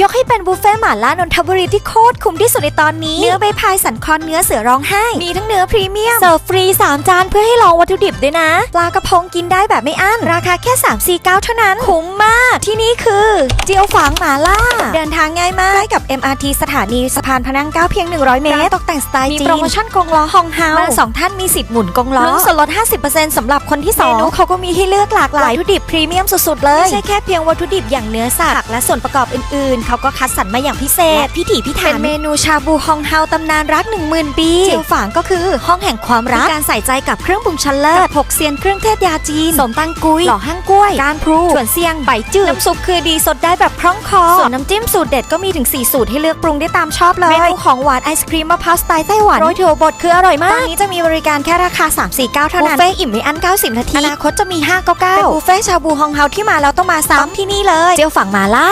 ยกให้เป็นบุฟเฟ่ต์หม่าล่านนทบุรีที่โคตรคุ้มที่สุดในตอนนี้ เนื้อใบพายสันคอนเนื้อเสือร้องไห้ มีทั้งเนื้อพรีเมียม เสิร์ฟฟรี 3 จานเพื่อให้ลองวัตถุดิบด้วยนะ ปลากระพงกินได้แบบไม่อั้น ราคาแค่3 4 9เท่านั้น คุ้มมาก ที่นี่คือ เจียวฝางหม่าล่า เดินทางง่ายมากใกล้กับ MRT สถานีสะพานพระนั่งเกล้าเพียง 100 เมตรตกแต่งสไตล์จีนมีโปรโมชั่นกงล้อฮองเฮามาสองท่านมีสิทธิ์หมุนกงล้อลุ้นส่วนลด 50%สำหรับคนที่2เมนูเขาก็มีให้เลือกหลากหลายวัตถุดิบพรีเมียมสุดๆ เลย ไม่ใช่แค่เพียงวัตถุดิบอย่างเนื้อสัตว์ผักและส่วนประกอบอื่นๆ เขาก็คัดสรรมาอย่างพิเศษ พิถีพิถันเป็นเมนูชาบูฮองเฮาตำนานรัก10,000ปีเจียวฝางก็คือห้องแห่งความรักมีการใส่ใจกับเครื่องปรุงชั้นเลิศหกเซียนเครื่องเทศยาจีนสมตังกุยหล่อห้างกล้วยการพลูส่วนเซียงใบจืดน้ำซุปคือดีสดได้แบบคล่องคอ ส่วนน้ำจิ้มสูตรเด็ดก็มีถึง 4 สูตรให้เลือกปรุงได้ตามชอบเลย เมนูของหวานไอศครีมมะพร้าวสไตล์ไต้หวันโรยถั่วบดคืออร่อยมาก ตอนนี้จะมีบริการแค่ราคา 349 เท่านั้นบุฟเฟ่ต์อิ่มไม่อั้น 90 นาที อนาคตจะมี 599เป็นบุฟเฟ่ต์ชาบูฮองเฮาที่มาแล้วต้องมาซ้ำที่นี่เลย เจียวฝั่งมาล่า